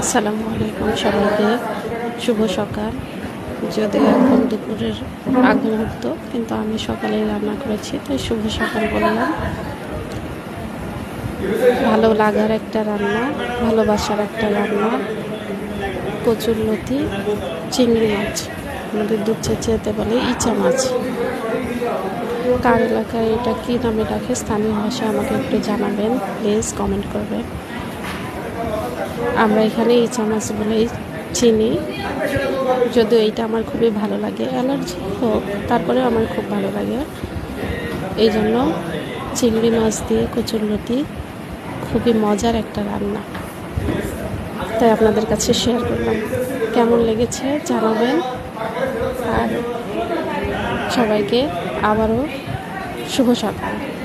আসসালামু আলাইকুম সবাইকে। শুভ সকাল। যদিও এখন দুপুরের আগ মুহূর্ত কিন্তু আমি সকালেই রান্না করেছি, তাই শুভ সকাল বললাম। ভালো লাগার একটা রান্না, ভালোবাসার একটা রান্না, কচুর লতি, চিংড়ি মাছ, আমাদের দুধ চেঁচেতে বলে ইচা মাছ। কার এলাকায় এটা কী নামে রাখে স্থানীয় ভাষায় আমাকে একটু জানাবেন, প্লিজ কমেন্ট করবেন। আমরা এখানে ইচা মাছ বলেই চিনি। যদিও এইটা আমার খুবই ভালো লাগে, অ্যালার্জি হোক তারপরে আমার খুব ভালো লাগে। এই জন্য চিংড়ি মাছ দিয়ে কচুরলতি খুবই মজার একটা রান্না। তাই আপনাদের কাছে শেয়ার করলাম। কেমন লেগেছে জানাবেন। আর সবাইকে আবারও শুভ সকাল।